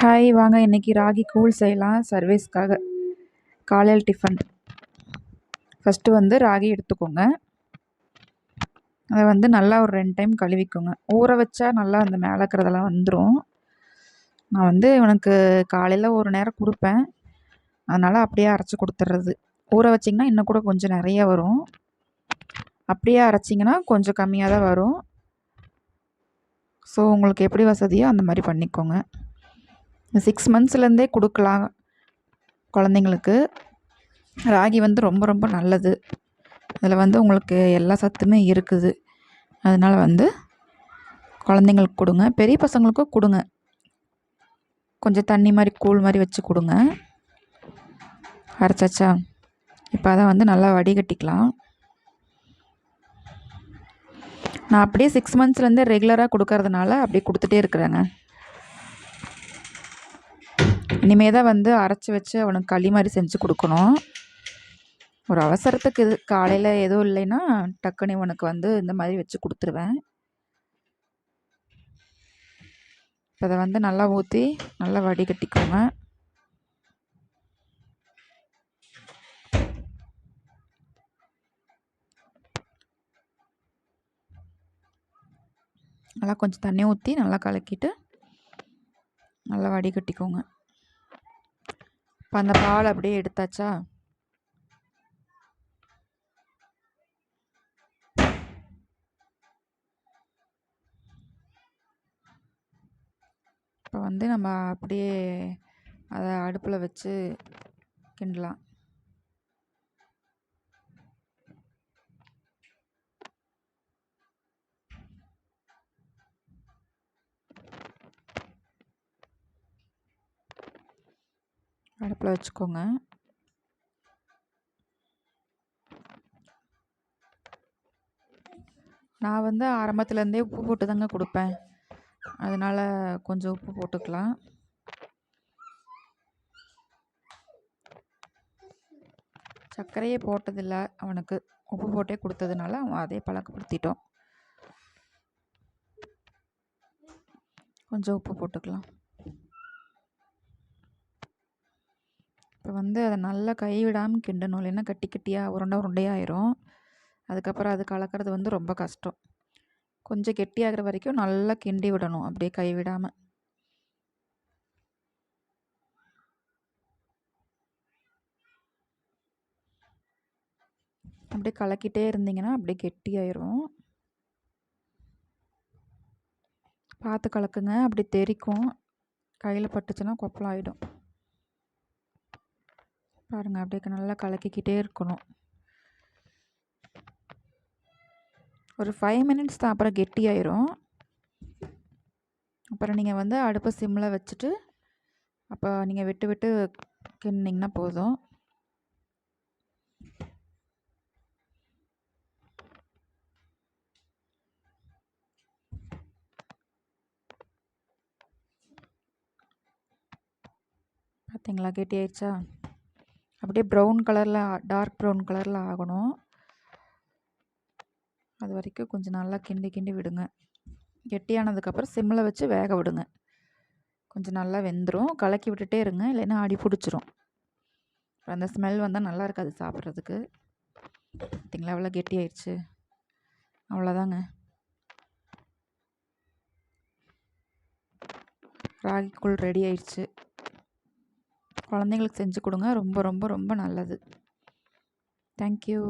Hi வாங்க. இன்றைக்கி ராகி கூழ் செய்யலாம். சர்வீஸ்க்காக. காலையில் டிஃபன் ஃபஸ்ட்டு வந்து ராகி எடுத்துக்கோங்க. அதை வந்து நல்லா ஒரு ரெண்டு டைம் கழுவிக்கோங்க. ஊற வச்சா நல்லா அந்த மேலே இருக்கிறதெல்லாம் வந்துடும் நான் வந்து இவனுக்கு காலையில் ஒரு நேரம் கொடுப்பேன். அதனால் அப்படியே அரைச்சி கொடுத்துட்றது ஊற வச்சிங்கன்னா இன்னும் கூட கொஞ்சம் நிறைய வரும். அப்படியே அரைச்சிங்கன்னா கொஞ்சம் கம்மியாக தான் வரும். ஸோ உங்களுக்கு எப்படி வசதியோ அந்த மாதிரி பண்ணிக்கோங்க. சிக்ஸ் மந்த்ஸ்லேருந்தே கொடுக்கலாம் குழந்தைங்களுக்கு. ராகி வந்து ரொம்ப ரொம்ப நல்லது. அதில் வந்து உங்களுக்கு எல்லா சத்துமே இருக்குது. அதனால் வந்து குழந்தைங்களுக்கு கொடுங்க. பெரிய பசங்களுக்கும் கொடுங்க. கொஞ்சம் தண்ணி மாதிரி கூழ் மாதிரி வச்சு கொடுங்க. அரைச்சாச்சா? இப்போ அதை வந்து நல்லா வடிகட்டிக்கலாம். நான் அப்படியே சிக்ஸ் மந்த்ஸ்லேருந்தே ரெகுலராக கொடுக்கறதுனால அப்படியே கொடுத்துட்டே இருக்கிறேங்க. இனிமே தான் வந்து அரைச்சி வச்சு அவனுக்கு களி மாதிரி செஞ்சு கொடுக்கணும். ஒரு அவசரத்துக்கு இது காலையில் எதுவும் இல்லைன்னா டக்குனு இவனுக்கு வந்து இந்த மாதிரி வச்சு கொடுத்துருவேன். இப்போ அதை வந்து நல்லா ஊற்றி நல்லா வடிகட்டிக்கோங்க. நல்லா கொஞ்சம் தண்ணி ஊற்றி நல்லா கலக்கிட்டு நல்லா வடிகட்டிக்கோங்க. இப்போ அந்த பால் அப்படியே எடுத்தாச்சா? இப்போ வந்து நம்ம அப்படியே அதை அடுப்பில் வச்சு கிண்டலாம். அடுப்பில் வச்சுக்கோங்க. நான் வந்து ஆரம்பத்துலேருந்தே உப்பு போட்டு தாங்க கொடுப்பேன். அதனால் கொஞ்சம் உப்பு போட்டுக்கலாம். சர்க்கரையே போட்டதில்லை அவனுக்கு. உப்பு போட்டே கொடுத்ததுனால அவன் அதே பழக்கப்படுத்திட்டோம். கொஞ்சம் உப்பு போட்டுக்கலாம் இப்போ வந்து அதை நல்லா கைவிடாமல் கிண்டணும். இல்லைன்னா கட்டி கட்டியாக உருண்டை உருண்டையாயிரும். அதுக்கப்புறம் அது கலக்கிறது வந்து ரொம்ப கஷ்டம். கொஞ்சம் கெட்டியாகிற வரைக்கும் நல்லா கிண்டி விடணும். அப்படியே கைவிடாமல் அப்படியே கலக்கிட்டே இருந்தீங்கன்னா அப்படியே கெட்டியாயிரும் பார்த்து கலக்குங்க. அப்படி தெரிக்கும். கையில் பட்டுச்சுன்னா ஆகிடும் பாருங்கள் அப்படியே நல்லா கலக்கிக்கிட்டே இருக்கணும். ஒரு ஃபைவ் மினிட்ஸ் தான் அப்புறம் கெட்டியாயிரும். அப்புறம் நீங்கள் வந்து அடுப்பை சிம்மில் வச்சுட்டு அப்போ நீங்கள் விட்டு விட்டு கிண்டிங்கன்னா போதும். பார்த்தீங்களா கெட்டி ஆயிடுச்சா அப்படியே ப்ரௌன் கலரில் டார்க் ப்ரௌன் கலரில் ஆகணும். அது வரைக்கும் கொஞ்சம் நல்லா கிண்டி கிண்டி விடுங்க. கெட்டியானதுக்கப்புறம் சிம்மில் வச்சு வேக விடுங்க. கொஞ்சம் நல்லா வெந்துடும் கலக்கி விட்டுட்டே இருங்க. இல்லைன்னா அடி பிடிச்சிரும். அந்த ஸ்மெல் வந்தால் நல்லா இருக்காது சாப்பிட்றதுக்கு. பார்த்திங்களா எவ்வளோ கெட்டி ஆயிடுச்சு அவ்வளோதாங்க ராகி கூழ் ரெடி ஆயிடுச்சு குழந்தைங்களுக்கு செஞ்சு கொடுங்க. ரொம்ப ரொம்ப ரொம்ப நல்லது. தேங்க்யூ